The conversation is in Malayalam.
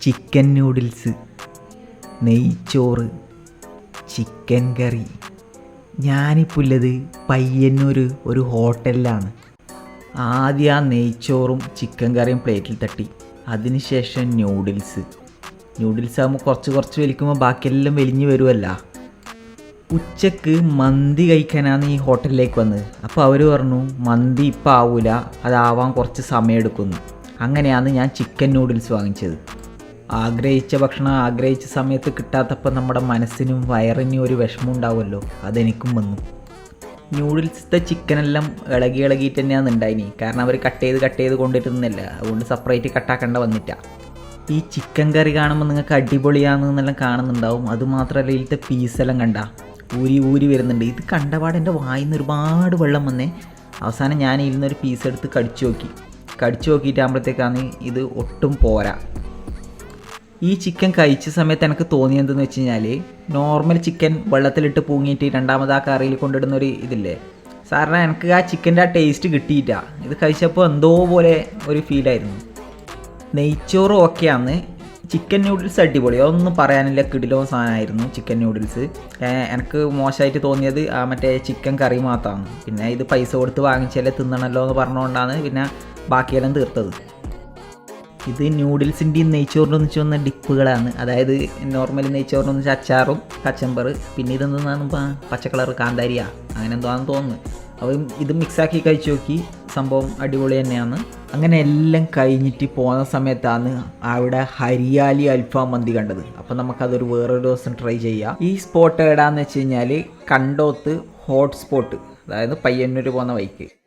ചിക്കൻ നൂഡിൽസ് നെയ്ച്ചോറ് ചിക്കൻ കറി. ഞാനിപ്പോൾ ഉള്ളത് പയ്യന്നൂർ ഒരു ഹോട്ടലിലാണ്. ആദ്യം ആ നെയ്ച്ചോറും ചിക്കൻ കറിയും പ്ലേറ്റിൽ തട്ടി. അതിനുശേഷം ന്യൂഡിൽസ് ന്യൂഡിൽസ് ആകുമ്പോൾ കുറച്ച് കുറച്ച് വലിക്കുമ്പോൾ ബാക്കിയെല്ലാം വലിഞ്ഞു വരുമല്ല ഉച്ചയ്ക്ക് മന്തി കഴിക്കാനാണ് ഈ ഹോട്ടലിലേക്ക് വന്നത്. അപ്പോൾ അവർ പറഞ്ഞു മന്തി ഇപ്പം ആവൂല അതാവാൻ കുറച്ച് സമയമെടുക്കുന്നു അങ്ങനെയാണ് ഞാൻ ചിക്കൻ നൂഡിൽസ് വാങ്ങിച്ചത്. ആഗ്രഹിച്ച ഭക്ഷണം ആഗ്രഹിച്ച സമയത്ത് കിട്ടാത്തപ്പോൾ നമ്മുടെ മനസ്സിനും വയറിനും ഒരു വിഷമം ഉണ്ടാവുമല്ലോ അതെനിക്കും വന്നു. നൂഡിൽസത്തെ ചിക്കനെല്ലാം ഇളകി ഇളകിയിട്ട് തന്നെയാണ് ഉണ്ടായിനി. കാരണം അവർ കട്ട് ചെയ്ത് കട്ട് ചെയ്ത് കൊണ്ടിരുന്നില്ല. അതുകൊണ്ട് സെപ്പറേറ്റ് കട്ടാക്കേണ്ട വന്നിട്ട ഈ ചിക്കൻ കറി കാണുമ്പോൾ നിങ്ങൾക്ക് അടിപൊളിയാണെന്നെല്ലാം കാണുന്നുണ്ടാവും. അതുമാത്രമല്ല ഇതിലത്തെ പീസെല്ലാം കണ്ട. ഊരി ഊരി വരുന്നുണ്ട്. ഇത് കണ്ടപാട് എന്റെ വായിൽ നിന്ന് ഒരുപാട് വെള്ളം വന്നേ. അവസാനം ഞാൻ ഇതിൽ നിന്നൊരു പീസ് എടുത്ത് കടിച്ചു നോക്കി. കടിച്ചു നോക്കിയിട്ടാകുമ്പോഴത്തേക്കാണ് ഇത് ഒട്ടും പോരാ. ഈ ചിക്കൻ കഴിച്ച സമയത്ത് എനിക്ക് തോന്നിയതെന്ന് വെച്ച് കഴിഞ്ഞാൽ നോർമൽ ചിക്കൻ വെള്ളത്തിലിട്ട് പൂങ്ങിയിട്ട് രണ്ടാമത് ആ കറിയിൽ കൊണ്ടിടുന്ന ഒരു ഇതില്ലേ? സാറിന് എനിക്ക് ആ ചിക്കന്റെ ആ ടേസ്റ്റ് കിട്ടിയിട്ടാ ഇത് കഴിച്ചപ്പോൾ എന്തോ പോലെ ഒരു ഫീലായിരുന്നു നെയ്ച്ചോറ് ഓക്കെയാണ് ചിക്കൻ നൂഡിൽസ് അടിപൊളി. അതൊന്നും പറയാനില്ല. കിടിലോ സാധനമായിരുന്നു ചിക്കൻ നൂഡിൽസ് എനിക്ക് മോശമായിട്ട് തോന്നിയത് ആ മറ്റേ ചിക്കൻ കറി മാത്രമാണ്. പിന്നെ ഇത് പൈസ കൊടുത്ത് വാങ്ങിച്ചാലേ തിന്നണമല്ലോ എന്ന് പറഞ്ഞുകൊണ്ടാണ് പിന്നെ ബാക്കിയെല്ലാം തീർത്തത്. ഇത് ന്യൂഡിൽസിന്റെയും നെയ്ച്ചോറിന്റെ ഒന്നിച്ച് വന്ന ഡിപ്പുകളാണ് അതായത് നോർമൽ നെയ്ച്ചോറിന് ഒന്നിച്ച് അച്ചാറും കച്ചമ്പർ പിന്നെ ഇതെന്താണ് പച്ച കളർ കാന്താരിയാ. അങ്ങനെ എന്തോ ആണെന്ന് തോന്നുന്നു. അപ്പം ഇത് മിക്സാക്കി കഴിച്ചു നോക്കി. സംഭവം അടിപൊളി തന്നെയാണ്. അങ്ങനെ എല്ലാം കഴിഞ്ഞിട്ട് പോകുന്ന സമയത്താണ് അവിടെ ഹരിയാലി അൽഫാം മന്തി കണ്ടത്. അപ്പം നമുക്കതൊരു വേറൊരു ദിവസം ട്രൈ ചെയ്യാം. ഈ സ്പോട്ട് ഏടാന്ന് വെച്ച് കഴിഞ്ഞാൽ കണ്ടോത്ത് ഹോട്ട് സ്പോട്ട് അതായത് പയ്യന്നൂർ പോകുന്ന വഴിക്ക്.